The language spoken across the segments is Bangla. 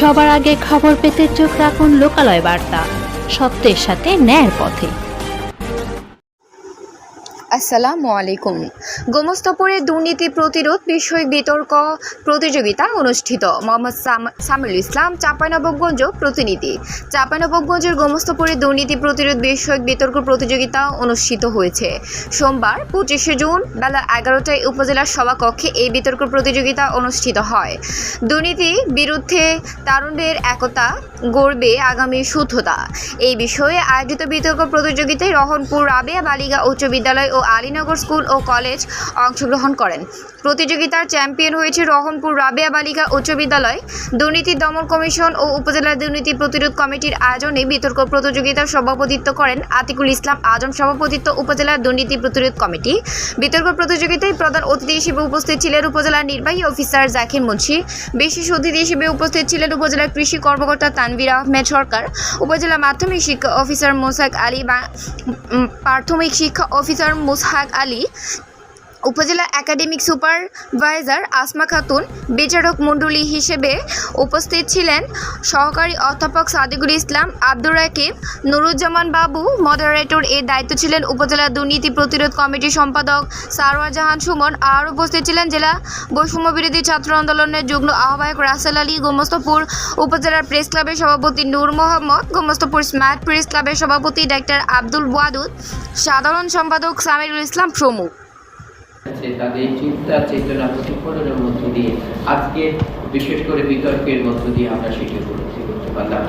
সবার আগে খবর পেতে চোখ রাখুন লোকালয় বার্তা। সত্যের সাথে ন্যায়ের পথে। আসসালামু আলাইকুম। গোমস্তাপুরে দুর্নীতি প্রতিরোধ বিষয়ক বিতর্ক প্রতিযোগিতা অনুষ্ঠিত। মোহাম্মদ সাম- সামিউল ইসলাম, চাঁপাইনবাবগঞ্জ প্রতিনিধি। চাঁপাইনবাবগঞ্জের গোমস্তপুরে দুর্নীতি প্রতিরোধ বিষয়ক বিতর্ক প্রতিযোগিতা অনুষ্ঠিত হয়েছে। সোমবার পঁচিশে জুন বেলা এগারোটায় উপজেলার সভাকক্ষে এই বিতর্ক প্রতিযোগিতা অনুষ্ঠিত হয়। দুর্নীতি বিরুদ্ধে তারুণদের একতা গড়বে আগামী শুদ্ধতা। এই বিষয়ে আয়োজিত বিতর্ক প্রতিযোগিতায় রহনপুর রাবেয়া বালিকা উচ্চ বিদ্যালয় ও আলীনগর স্কুল ও কলেজ অংশগ্রহণ করেন। প্রতিযোগিতার চ্যাম্পিয়ন হয়েছে রহনপুর রাবেয়া বালিকা উচ্চ বিদ্যালয়। দুর্নীতি দমন কমিশন ও উপজেলা দুর্নীতি প্রতিরোধ কমিটির আয়োজনে বিতর্ক প্রতিযোগিতার সভাপতিত্ব করেন আতিকুল ইসলাম আজম সভাপতিত্ব উপজেলা দুর্নীতি প্রতিরোধ কমিটি। বিতর্ক প্রতিযোগিতায় প্রধান অতিথি হিসেবে উপস্থিত ছিলেন উপজেলার নির্বাহী অফিসার জাকির মুন্সি। বিশেষ অতিথি হিসেবে উপস্থিত ছিলেন উপজেলার কৃষি কর্মকর্তা তানভীর আহমেদ সরকার, উপজেলা মাধ্যমিক শিক্ষা অফিসার মোসাক আলী বা প্রাথমিক শিক্ষা অফিসার মুসহাক আলী উপজেলা একাডেমিক সুপারভাইজার আসমা খাতুন, বিচারক মণ্ডলী হিসেবে উপস্থিত ছিলেন সহকারী অধ্যাপক সাদিকুল ইসলাম, আব্দুর রাকিব, নুরুজ্জামান বাবু মডারেটর এর দায়িত্ব ছিলেন উপজেলা দুর্নীতি প্রতিরোধ কমিটির সম্পাদক সারোয়ার জাহান সুমন, আর উপস্থিত ছিলেন জেলা বৈষম্য বিরোধী ছাত্র আন্দোলনের যুগ্ম আহ্বায়ক রাসেল আলী, গোমস্তপুর উপজেলার প্রেস ক্লাবের সভাপতি নূর মোহাম্মদ, গোমস্তপুর স্মার্ট প্রেস ক্লাবের সভাপতি ডাক্তার আব্দুল ওয়াদুদ, সাধারণ সম্পাদক সামিরুল ইসলাম প্রমুখ। তাদের চিন্তা চেতনা প্রতিফলনের মধ্য দিয়ে, আজকে বিশেষ করে বিতর্কের মধ্য দিয়ে আমরা সেটি উপলব্ধি করতে পারলাম।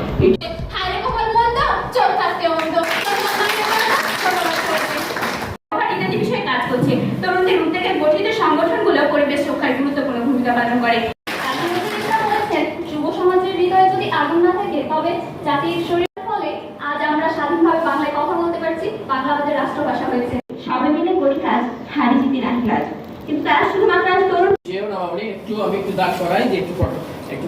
পরিবেশ রক্ষায় গুরুত্বপূর্ণ ভূমিকা পালন করে। যুব সমাজের হৃদয়ে যদি আগুন না থাকে, তবে জাতির শরীরের ফলে আজ আমরা স্বাধীনভাবে বাংলায় কথা বলতে পারছি, বাংলা আমাদের রাষ্ট্রভাষা হয়েছে। কিন্তু তারা শুধুমাত্র আজ তরুণ যেও না বাবুনি, একটু আমি একটু দাগ করাই যে একটু ফটো একটু